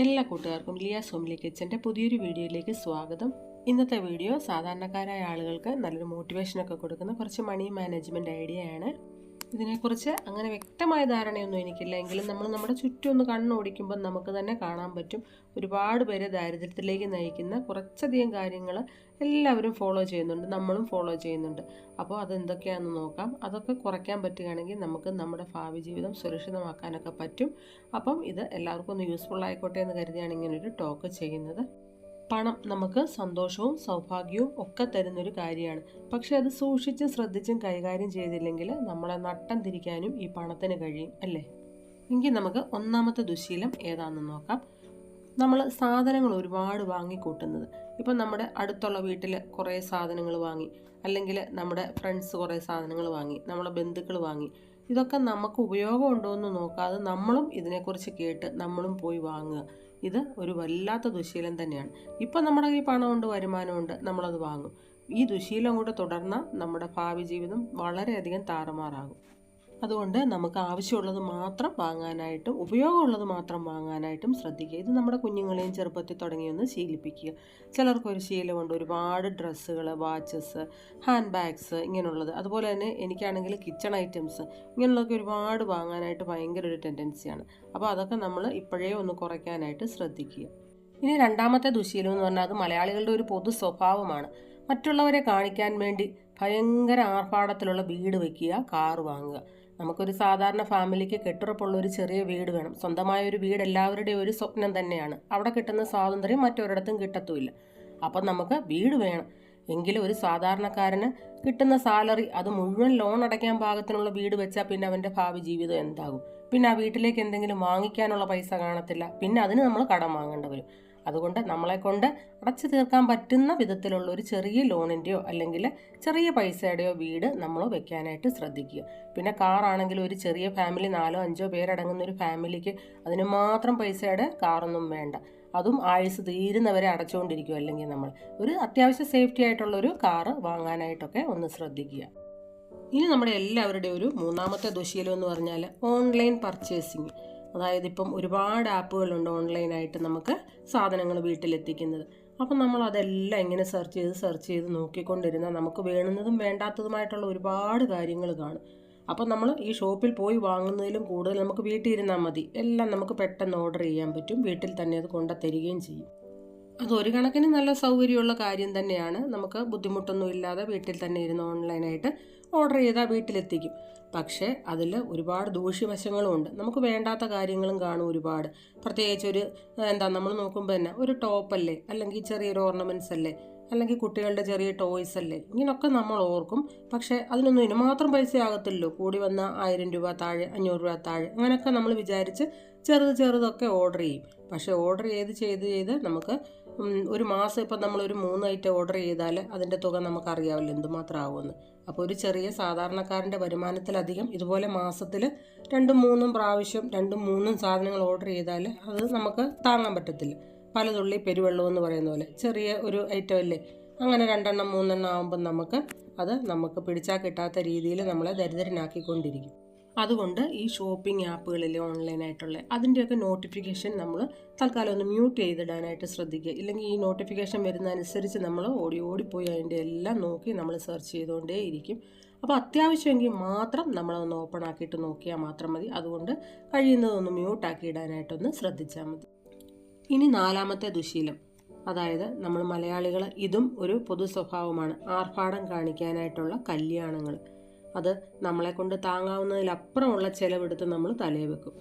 എല്ലാ കൂട്ടുകാർക്കും ലിയാസ് ഹോംലി കിച്ചന്റെ പുതിയൊരു വീഡിയോയിലേക്ക് സ്വാഗതം. ഇന്നത്തെ വീഡിയോ സാധാരണക്കാരായ ആളുകൾക്ക് നല്ലൊരു മോട്ടിവേഷനൊക്കെ കൊടുക്കുന്ന കുറച്ച് മണി മാനേജ്മെന്റ് ഐഡിയയാണ് ഇതിനെക്കുറിച്ച് അങ്ങനെ വ്യക്തമായ ധാരണയൊന്നും എനിക്കില്ല. എങ്കിലും നമ്മൾ നമ്മുടെ ചുറ്റും ഒന്ന് കണ്ണോടിക്കുമ്പോൾ നമുക്ക് തന്നെ കാണാൻ പറ്റും. ഒരുപാട് പേരെ ദാരിദ്ര്യത്തിലേക്ക് നയിക്കുന്ന കുറച്ചധികം കാര്യങ്ങൾ എല്ലാവരും ഫോളോ ചെയ്യുന്നുണ്ട്. നമ്മളും ഫോളോ ചെയ്യുന്നുണ്ട്. അപ്പോൾ അതെന്തൊക്കെയാണെന്ന് നോക്കാം. അതൊക്കെ കുറയ്ക്കാൻ പറ്റുകയാണെങ്കിൽ നമുക്ക് നമ്മുടെ ഭാവി ജീവിതം സുരക്ഷിതമാക്കാനൊക്കെ പറ്റും. അപ്പം ഇത് എല്ലാവർക്കും ഒന്ന് യൂസ്ഫുൾ ആയിക്കോട്ടെ എന്ന് കരുതിയാണ് ഇങ്ങനെ ഒരു ടോക്ക് ചെയ്യുന്നത്. പണം നമുക്ക് സന്തോഷവും സൗഭാഗ്യവും ഒക്കെ തരുന്നൊരു കാര്യമാണ്. പക്ഷെ അത് സൂക്ഷിച്ചും ശ്രദ്ധിച്ചും കൈകാര്യം ചെയ്തില്ലെങ്കിൽ നമ്മളെ നട്ടം തിരിക്കാനും ഈ പണത്തിന് കഴിയും അല്ലേ? എങ്കിൽ നമുക്ക് ഒന്നാമത്തെ ദുശീലം ഏതാണെന്ന് നോക്കാം. നമ്മൾ സാധനങ്ങൾ ഒരുപാട് വാങ്ങിക്കൂട്ടുന്നത്. ഇപ്പം നമ്മുടെ അടുത്തുള്ള വീട്ടിൽ കുറേ സാധനങ്ങൾ വാങ്ങി അല്ലെങ്കിൽ നമ്മുടെ ഫ്രണ്ട്സ് കുറേ സാധനങ്ങൾ വാങ്ങി നമ്മുടെ ബന്ധുക്കൾ വാങ്ങി. ഇതൊക്കെ നമുക്ക് ഉപയോഗമുണ്ടോ എന്ന് നോക്കാതെ നമ്മളും ഇതിനെക്കുറിച്ച് കേട്ട് നമ്മളും പോയി വാങ്ങുക. ഇത് ഒരു വല്ലാത്ത ദുശീലം തന്നെയാണ്. ഇപ്പം നമ്മുടെ കയ്യിൽ പണമുണ്ട് വരുമാനമുണ്ട് നമ്മളത് വാങ്ങും. ഈ ദുശീലം കൂടെ തുടർന്നാൽ നമ്മുടെ ഭാവി ജീവിതം വളരെയധികം താറുമാറാകും. അതുകൊണ്ട് നമുക്ക് ആവശ്യമുള്ളത് മാത്രം വാങ്ങാനായിട്ടും ഉപയോഗമുള്ളത് മാത്രം വാങ്ങാനായിട്ടും ശ്രദ്ധിക്കുക. ഇത് നമ്മുടെ കുഞ്ഞുങ്ങളെയും ചെറുപ്പത്തിൽ തുടങ്ങിയൊന്ന് ശീലിപ്പിക്കുക. ചിലർക്കൊരു ശീലമുണ്ട്. ഒരുപാട് ഡ്രസ്സുകൾ വാച്ചസ് ഹാൻഡ് ബാഗ്സ് ഇങ്ങനെയുള്ളത്. അതുപോലെ തന്നെ എനിക്കാണെങ്കിൽ കിച്ചൺ ഐറ്റംസ് ഇങ്ങനെയുള്ളതൊക്കെ ഒരുപാട് വാങ്ങാനായിട്ട് ഭയങ്കര ഒരു ടെൻഡൻസിയാണ് അപ്പോൾ അതൊക്കെ നമ്മൾ ഇപ്പോഴേ ഒന്ന് കുറയ്ക്കാനായിട്ട് ശ്രദ്ധിക്കുക. ഇനി രണ്ടാമത്തെ ദുശീലം എന്ന് പറഞ്ഞാൽ അത് മലയാളികളുടെ ഒരു പൊതു സ്വഭാവമാണ്. മറ്റുള്ളവരെ കാണിക്കാൻ വേണ്ടി ഭയങ്കര ആർഭാടത്തിലുള്ള വീട് വയ്ക്കുക കാറ് വാങ്ങുക. നമുക്കൊരു സാധാരണ ഫാമിലിക്ക് കെട്ടുറപ്പുള്ള ഒരു ചെറിയ വീട് വേണം. സ്വന്തമായ ഒരു വീട് എല്ലാവരുടെയും ഒരു സ്വപ്നം തന്നെയാണ്. അവിടെ കിട്ടുന്ന സ്വാതന്ത്ര്യം മറ്റൊരിടത്തും കിട്ടത്തുമില്ല. അപ്പം നമുക്ക് വീട് വേണം. എങ്കിലും ഒരു സാധാരണക്കാരന് കിട്ടുന്ന സാലറി അത് മുഴുവൻ ലോൺ അടയ്ക്കാൻ പാകത്തിനുള്ള വീട് വെച്ചാൽ പിന്നെ അവന്റെ ഭാവി ജീവിതം എന്താകും. പിന്നെ ആ വീട്ടിലേക്ക് എന്തെങ്കിലും വാങ്ങിക്കാനുള്ള പൈസ കാണത്തില്ല. പിന്നെ അതിന് നമ്മൾ കടം വാങ്ങേണ്ടി വരും. അതുകൊണ്ട് നമ്മളെ കൊണ്ട് അടച്ചു തീർക്കാൻ പറ്റുന്ന വിധത്തിലുള്ള ഒരു ചെറിയ ലോണിന്റെയോ അല്ലെങ്കിൽ ചെറിയ പൈസയുടെയോ വീട് നമ്മൾ വെക്കാനായിട്ട് ശ്രദ്ധിക്കുക. പിന്നെ കാറാണെങ്കിൽ ഒരു ചെറിയ ഫാമിലി നാലോ അഞ്ചോ പേരടങ്ങുന്ന ഒരു ഫാമിലിക്ക് അതിന് മാത്രം പൈസയുടെ കാറൊന്നും വേണ്ട. അതും ആയുസ് തീരുന്നവരെ അടച്ചുകൊണ്ടിരിക്കും അല്ലെങ്കിൽ നമ്മൾ ഒരു അത്യാവശ്യ സേഫ്റ്റി ആയിട്ടുള്ളൊരു കാറ് വാങ്ങാനായിട്ടൊക്കെ ഒന്ന് ശ്രദ്ധിക്കുക. ഇനി നമ്മുടെ എല്ലാവരുടെയും ഒരു മൂന്നാമത്തെ ദുശീലം എന്ന് പറഞ്ഞാൽ ഓൺലൈൻ പർച്ചേസിങ് അതായത് ഇപ്പം ഒരുപാട് ആപ്പുകളുണ്ട് ഓൺലൈനായിട്ട് നമുക്ക് സാധനങ്ങൾ വീട്ടിലെത്തിക്കുന്നത്. അപ്പം നമ്മൾ അതെല്ലാം എങ്ങനെ സെർച്ച് ചെയ്ത് സെർച്ച് ചെയ്ത് നോക്കിക്കൊണ്ടിരുന്നാൽ നമുക്ക് വേണുന്നതും വേണ്ടാത്തതുമായിട്ടുള്ള ഒരുപാട് കാര്യങ്ങൾ കാണും. അപ്പം നമ്മൾ ഈ ഷോപ്പിൽ പോയി വാങ്ങുന്നതിലും കൂടുതൽ നമുക്ക് വീട്ടിൽ ഇരുന്നാൽ മതി. എല്ലാം നമുക്ക് പെട്ടെന്ന് ഓർഡർ ചെയ്യാൻ പറ്റും. വീട്ടിൽ തന്നെ അത് കൊണ്ടുത്തരികയും ചെയ്യും. അത് ഒരു കണക്കിന് നല്ല സൗകര്യമുള്ള കാര്യം തന്നെയാണ്. നമുക്ക് ബുദ്ധിമുട്ടൊന്നും ഇല്ലാതെ വീട്ടിൽ തന്നെ ഇരുന്ന് ഓൺലൈനായിട്ട് ഓർഡർ ചെയ്താൽ വീട്ടിലെത്തിക്കും. പക്ഷേ അതിൽ ഒരുപാട് ദൂഷ്യവശങ്ങളും ഉണ്ട് നമുക്ക് വേണ്ടാത്ത കാര്യങ്ങളും കാണും ഒരുപാട്. പ്രത്യേകിച്ച് ഒരു എന്താ നമ്മൾ നോക്കുമ്പോൾ തന്നെ ഒരു ടോപ്പല്ലേ അല്ലെങ്കിൽ ചെറിയൊരു ഓർണമെന്റ്സ് അല്ലേ അല്ലെങ്കിൽ കുട്ടികളുടെ ചെറിയ ടോയ്സ് അല്ലേ ഇങ്ങനെയൊക്കെ നമ്മൾ ഓർക്കും. പക്ഷേ അതിനൊന്നും ഇനി മാത്രം പൈസ ആകത്തില്ലല്ലോ. കൂടി വന്ന ആയിരം രൂപ താഴെ അഞ്ഞൂറ് രൂപ താഴെ അങ്ങനെയൊക്കെ നമ്മൾ വിചാരിച്ച് ചെറുത് ചെറുതൊക്കെ ഓർഡർ ചെയ്യും. പക്ഷേ ഓർഡർ ചെയ്ത് ചെയ്ത് ചെയ്ത് നമുക്ക് ഒരു മാസം ഇപ്പം നമ്മളൊരു മൂന്ന് ഐറ്റം ഓർഡർ ചെയ്താൽ അതിന്റെ തുക നമുക്കറിയാമല്ലോ എന്തുമാത്രം ആവുമെന്ന്. അപ്പോൾ ഒരു ചെറിയ സാധാരണക്കാരന്റെ വരുമാനത്തിലധികം ഇതുപോലെ മാസത്തിൽ രണ്ടും മൂന്നും പ്രാവശ്യം രണ്ടും മൂന്നും സാധനങ്ങൾ ഓർഡർ ചെയ്താൽ അത് നമുക്ക് താങ്ങാൻ പറ്റത്തില്ല. പലതുള്ളി പെരുവെള്ളം എന്ന് പറയുന്ന പോലെ ചെറിയ ഒരു ഐറ്റം അല്ലേ? അങ്ങനെ രണ്ടെണ്ണം മൂന്നെണ്ണം ആകുമ്പം നമുക്ക് അത് നമുക്ക് പിടിച്ചാൽ കിട്ടാത്ത രീതിയിൽ നമ്മളെ ദരിദ്രനാക്കിക്കൊണ്ടിരിക്കും. അതുകൊണ്ട് ഈ ഷോപ്പിംഗ് ആപ്പുകളിൽ ഓൺലൈനായിട്ടുള്ള അതിന്റെയൊക്കെ നോട്ടിഫിക്കേഷൻ നമ്മൾ തൽക്കാലം ഒന്ന് മ്യൂട്ട് ചെയ്തിടാനായിട്ട് ശ്രദ്ധിക്കുക. ഇല്ലെങ്കിൽ ഈ നോട്ടിഫിക്കേഷൻ വരുന്നതനുസരിച്ച് നമ്മൾ ഓടി ഓടിപ്പോയി അതിന്റെ എല്ലാം നോക്കി നമ്മൾ സെർച്ച് ചെയ്തുകൊണ്ടേ ഇരിക്കും അപ്പോൾ അത്യാവശ്യമെങ്കിൽ മാത്രം നമ്മളൊന്ന് ഓപ്പൺ ആക്കിയിട്ട് നോക്കിയാൽ മാത്രം മതി. അതുകൊണ്ട് കഴിയുന്നതൊന്ന് മ്യൂട്ടാക്കി ഇടാനായിട്ടൊന്ന് ശ്രദ്ധിച്ചാൽ മതി. ഇനി നാലാമത്തെ ദുശീലം. അതായത് നമ്മൾ മലയാളികൾ ഇതും ഒരു പൊതു സ്വഭാവമാണ്. ആർഭാടം കാണിക്കാനായിട്ടുള്ള കല്യാണങ്ങൾ അത് നമ്മളെ കൊണ്ട് താങ്ങാവുന്നതിലപ്പുറമുള്ള ചിലവെടുത്ത് നമ്മൾ തലേ വെക്കും.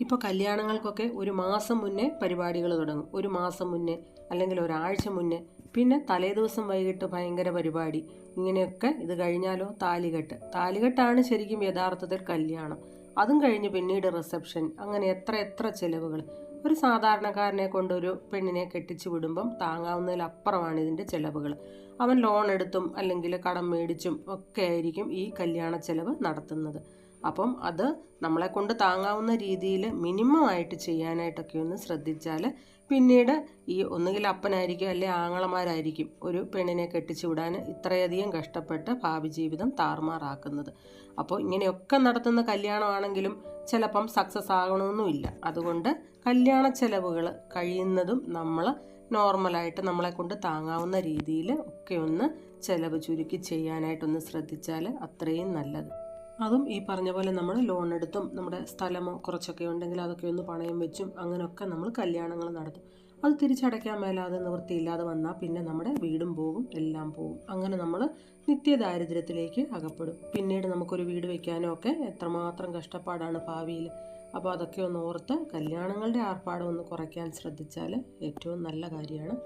ഇപ്പോൾ കല്യാണങ്ങൾക്കൊക്കെ ഒരു മാസം മുന്നേ പരിപാടികൾ തുടങ്ങും. ഒരു മാസം മുന്നേ അല്ലെങ്കിൽ ഒരാഴ്ച മുന്നേ. പിന്നെ തലേദിവസം വൈകിട്ട് ഭയങ്കര പരിപാടി. ഇങ്ങനെയൊക്കെ ഇത് കഴിഞ്ഞാലോ? താലികെട്ട്. താലികെട്ടാണ് ശരിക്കും യഥാർത്ഥത്തിൽ കല്യാണം. അതും കഴിഞ്ഞ് പിന്നീട് റിസപ്ഷൻ അങ്ങനെ എത്ര എത്ര ചിലവുകൾ. ഒരു സാധാരണക്കാരനെ കൊണ്ടൊരു പെണ്ണിനെ കെട്ടിച്ചു വിടുമ്പം താങ്ങാവുന്നതിലപ്പുറമാണ് ഇതിന്റെ ചിലവുകൾ. അവൻ ലോൺ എടുത്തും അല്ലെങ്കിൽ കടം മേടിച്ചും ഒക്കെ ആയിരിക്കും ഈ കല്യാണ ചെലവ് നടത്തുന്നത്. അപ്പം അത് നമ്മളെ കൊണ്ട് താങ്ങാവുന്ന രീതിയിൽ മിനിമം ആയിട്ട് ചെയ്യാനായിട്ടൊക്കെ ഒന്ന് ശ്രദ്ധിച്ചാൽ പിന്നീട് ഈ ഒന്നുകിൽ അപ്പനായിരിക്കും അല്ലെ ആങ്ങളമാരായിരിക്കും ഒരു പെണ്ണിനെ കെട്ടിച്ചു വിടാൻ ഇത്രയധികം കഷ്ടപ്പെട്ട് ഭാവി ജീവിതം താറുമാറാക്കുന്നത്. അപ്പോൾ ഇങ്ങനെയൊക്കെ നടത്തുന്ന കല്യാണമാണെങ്കിലും ചിലപ്പം സക്സസ് ആകണമെന്നുമില്ല. അതുകൊണ്ട് കല്യാണ ചെലവുകൾ കഴിയുന്നതും നമ്മൾ നോർമലായിട്ട് നമ്മളെ കൊണ്ട് താങ്ങാവുന്ന രീതിയിൽ ഒക്കെ ഒന്ന് ചിലവ് ചുരുക്കി ചെയ്യാനായിട്ടൊന്ന് ശ്രദ്ധിച്ചാൽ അത്രയും നല്ലത്. അതും ഈ പറഞ്ഞ പോലെ നമ്മൾ ലോൺ എടുത്തും നമ്മുടെ സ്ഥലമോ കുറച്ചൊക്കെ ഉണ്ടെങ്കിൽ അതൊക്കെ ഒന്ന് പണയം വെച്ചും അങ്ങനെയൊക്കെ നമ്മൾ കല്യാണങ്ങൾ നടത്തും. അത് തിരിച്ചടയ്ക്കാൻ മേലാതെ നിവൃത്തിയില്ലാതെ വന്നാൽ പിന്നെ നമ്മുടെ വീടും പോകും എല്ലാം പോകും അങ്ങനെ നമ്മൾ നിത്യദാരിദ്ര്യത്തിലേക്ക് അകപ്പെടും. പിന്നീട് നമുക്കൊരു വീട് വെക്കാനോ ഒക്കെ എത്രമാത്രം കഷ്ടപ്പാടാണ് ഭാവിയിൽ അപ്പോൾ അതൊക്കെ ഒന്ന് ഓർത്ത് കല്യാണങ്ങളുടെ ആർപ്പാടം ഒന്ന് കുറയ്ക്കാൻ ശ്രദ്ധിച്ചാൽ ഏറ്റവും നല്ല കാര്യമാണ്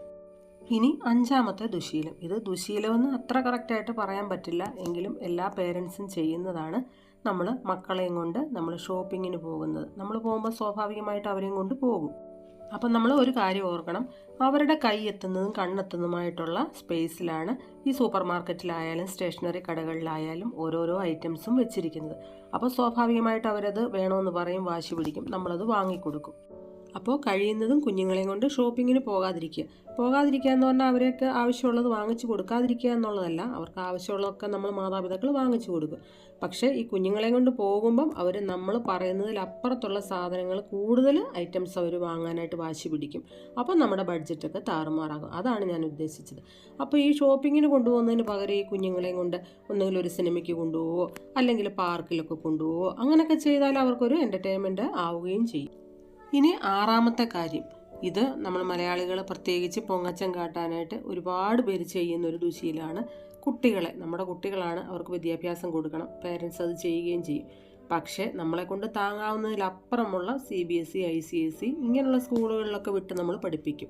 ഇനി അഞ്ചാമത്തെ ദുശീലം. ഇത് ദുശീലമെന്ന് അത്ര കറക്റ്റായിട്ട് പറയാൻ പറ്റില്ല. എങ്കിലും എല്ലാ പേരൻസും ചെയ്യുന്നതാണ് നമ്മൾ മക്കളെയും കൊണ്ട് നമ്മൾ ഷോപ്പിങ്ങിന് പോകുന്നത്. നമ്മൾ പോകുമ്പോൾ സ്വാഭാവികമായിട്ട് അവരെയും കൊണ്ട് പോകും. അപ്പം നമ്മൾ ഒരു കാര്യം ഓർക്കണം. അവരുടെ കൈ എത്തുന്നതും കണ്ണെത്തുന്നതുമായിട്ടുള്ള സ്പേസിലാണ് ഈ സൂപ്പർ മാർക്കറ്റിലായാലും സ്റ്റേഷനറി കടകളിലായാലും ഓരോരോ ഐറ്റംസും വെച്ചിരിക്കുന്നത്. അപ്പോൾ സ്വാഭാവികമായിട്ട് അവരത് വേണമെന്ന് പറയും വാശി പിടിക്കും. നമ്മളത് വാങ്ങിക്കൊടുക്കും. അപ്പോൾ കഴിയുന്നതും കുഞ്ഞുങ്ങളെയും കൊണ്ട് ഷോപ്പിങ്ങിന് പോകാതിരിക്കുക. പോകാതിരിക്കുക എന്ന് പറഞ്ഞാൽ അവരൊക്കെ ആവശ്യമുള്ളത് വാങ്ങിച്ചു കൊടുക്കാതിരിക്കുക എന്നുള്ളതല്ല. അവർക്ക് ആവശ്യമുള്ളതൊക്കെ നമ്മൾ മാതാപിതാക്കൾ വാങ്ങിച്ചു കൊടുക്കും. പക്ഷേ ഈ കുഞ്ഞുങ്ങളെയും കൊണ്ട് പോകുമ്പം അവർ നമ്മൾ പറയുന്നതിൽ അപ്പുറത്തുള്ള സാധനങ്ങൾ കൂടുതൽ ഐറ്റംസ് അവർ വാങ്ങാനായിട്ട് വാശി പിടിക്കും. അപ്പോൾ നമ്മുടെ ബഡ്ജറ്റൊക്കെ താറുമാറാകും. അതാണ് ഞാൻ ഉദ്ദേശിച്ചത്. അപ്പോൾ ഈ ഷോപ്പിങ്ങിന് കൊണ്ടുപോകുന്നതിന് പകരം ഈ കുഞ്ഞുങ്ങളെയും കൊണ്ട് ഒന്നുകിൽ ഒരു സിനിമയ്ക്ക് കൊണ്ടുപോവോ അല്ലെങ്കിൽ പാർക്കിലൊക്കെ കൊണ്ടുപോവോ അങ്ങനെയൊക്കെ ചെയ്താൽ അവർക്കൊരു എന്റർടൈൻമെന്റ് ആവുകയും ചെയ്യും. ഇനി ആറാമത്തെ കാര്യം. ഇത് നമ്മൾ മലയാളികൾ പ്രത്യേകിച്ച് പൊങ്ങച്ചം കാട്ടാനായിട്ട് ഒരുപാട് പേര് ചെയ്യുന്ന ഒരു ദുശീലാണ് കുട്ടികളെ നമ്മുടെ കുട്ടികളാണ് അവർക്ക് വിദ്യാഭ്യാസം കൊടുക്കണം പേരൻസ് അത് ചെയ്യുകയും ചെയ്യും. പക്ഷേ നമ്മളെ കൊണ്ട് താങ്ങാവുന്നതിലപ്പുറമുള്ള C B S E I C S C ഇങ്ങനെയുള്ള സ്കൂളുകളിലൊക്കെ വിട്ട് നമ്മൾ പഠിപ്പിക്കും.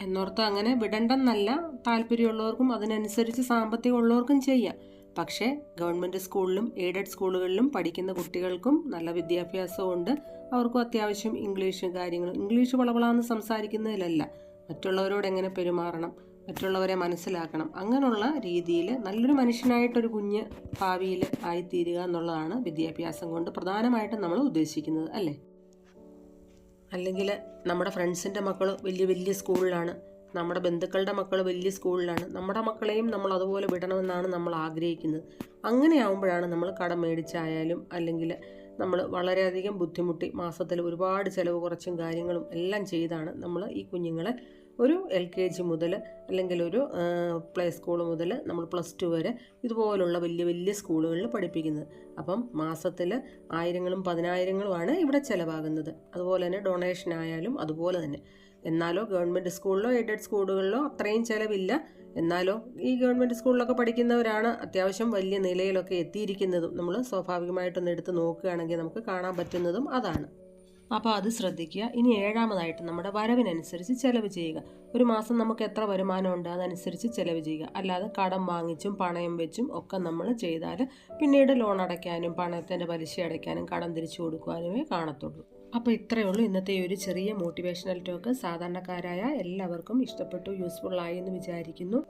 എന്നോർത്ത് അങ്ങനെ വിടണ്ടെന്നല്ല താല്പര്യമുള്ളവർക്കും അതിനനുസരിച്ച് സാമ്പത്തികം ഉള്ളവർക്കും ചെയ്യാം. പക്ഷേ ഗവൺമെന്റ് സ്കൂളിലും എയ്ഡഡ് സ്കൂളുകളിലും പഠിക്കുന്ന കുട്ടികൾക്കും നല്ല വിദ്യാഭ്യാസമുണ്ട് അവർക്കും അത്യാവശ്യം ഇംഗ്ലീഷ് കാര്യങ്ങൾ. ഇംഗ്ലീഷ് വളവളാന്ന് സംസാരിക്കുന്നതിലല്ല മറ്റുള്ളവരോട് എങ്ങനെ പെരുമാറണം മറ്റുള്ളവരെ മനസ്സിലാക്കണം അങ്ങനെയുള്ള രീതിയിൽ നല്ലൊരു മനുഷ്യനായിട്ടൊരു കുഞ്ഞ് ഭാവിയിൽ ആയിത്തീരുക എന്നുള്ളതാണ് വിദ്യാഭ്യാസം കൊണ്ട് പ്രധാനമായിട്ടും നമ്മൾ ഉദ്ദേശിക്കുന്നത് അല്ലേ? അല്ലെങ്കിൽ നമ്മുടെ ഫ്രണ്ട്സിന്റെ മക്കൾ വലിയ വലിയ സ്കൂളിലാണ് നമ്മുടെ ബന്ധുക്കളുടെ മക്കൾ വലിയ സ്കൂളിലാണ്. നമ്മുടെ മക്കളെയും നമ്മൾ അതുപോലെ വിടണമെന്നാണ് നമ്മൾ ആഗ്രഹിക്കുന്നത്. അങ്ങനെ ആകുമ്പോഴാണ് നമ്മൾ കടം മേടിച്ചായാലും അല്ലെങ്കിൽ നമ്മൾ വളരെയധികം ബുദ്ധിമുട്ടി മാസത്തിൽ ഒരുപാട് ചിലവ് കുറച്ചും കാര്യങ്ങളും എല്ലാം ചെയ്താണ് നമ്മൾ ഈ കുഞ്ഞുങ്ങളെ ഒരു എൽ കെ ജി മുതൽ അല്ലെങ്കിൽ ഒരു പ്ലേ സ്കൂൾ മുതൽ നമ്മൾ പ്ലസ് ടു വരെ ഇതുപോലുള്ള വലിയ വലിയ സ്കൂളുകളിൽ പഠിപ്പിക്കുന്നത്. അപ്പം മാസത്തിൽ ആയിരങ്ങളും പതിനായിരങ്ങളുമാണ് ഇവിടെ ചിലവാകുന്നത്. അതുപോലെ തന്നെ ഡൊണേഷൻ ആയാലും അതുപോലെ തന്നെ. എന്നാലോ ഗവൺമെന്റ് സ്കൂളിലോ എയ്ഡഡ് സ്കൂളുകളിലോ അത്രയും ചിലവില്ല. എന്നാലോ ഈ ഗവൺമെന്റ് സ്കൂളിലൊക്കെ പഠിക്കുന്നവരാണ് അത്യാവശ്യം വലിയ നിലയിലൊക്കെ എത്തിയിരിക്കുന്നതും. നമ്മൾ സ്വാഭാവികമായിട്ടൊന്ന് എടുത്ത് നോക്കുകയാണെങ്കിൽ നമുക്ക് കാണാൻ പറ്റുന്നതും അതാണ്. അപ്പോൾ അത് ശ്രദ്ധിക്കുക. ഇനി ഏഴാമതായിട്ട് നമ്മുടെ വരവിനനുസരിച്ച് ചിലവ് ചെയ്യുക. ഒരു മാസം നമുക്ക് എത്ര വരുമാനം വരുമാനമുണ്ട് അതനുസരിച്ച് ചിലവ് ചെയ്യുക. അല്ലാതെ കടം വാങ്ങിച്ചും പണയം വെച്ചും ഒക്കെ നമ്മൾ ചെയ്താൽ പിന്നീട് ലോൺ അടയ്ക്കാനും പണത്തിന്റെ പലിശ അടയ്ക്കാനും കടം തിരിച്ചു കൊടുക്കുവാനുമേ കാണത്തുള്ളൂ. അപ്പോൾ ഇത്രയേ ഉള്ളൂ. ഇന്നത്തെ ഒരു ചെറിയ മോട്ടിവേഷണൽ ടോക്ക് സാധാരണക്കാരായ എല്ലാവർക്കും ഇഷ്ടപ്പെട്ടു യൂസ്ഫുൾ ആയി എന്ന് വിചാരിക്കുന്നു.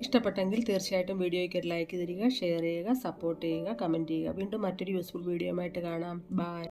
ഇഷ്ടപ്പെട്ടെങ്കിൽ തീർച്ചയായിട്ടും വീഡിയോയ്ക്ക് ലൈക്ക് തരിക ഷെയർ ചെയ്യുക സപ്പോർട്ട് ചെയ്യുക കമന്റ് ചെയ്യുക. വീണ്ടും മറ്റൊരു യൂസ്ഫുൾ വീഡിയോ ആയിട്ട് കാണാം. ബൈ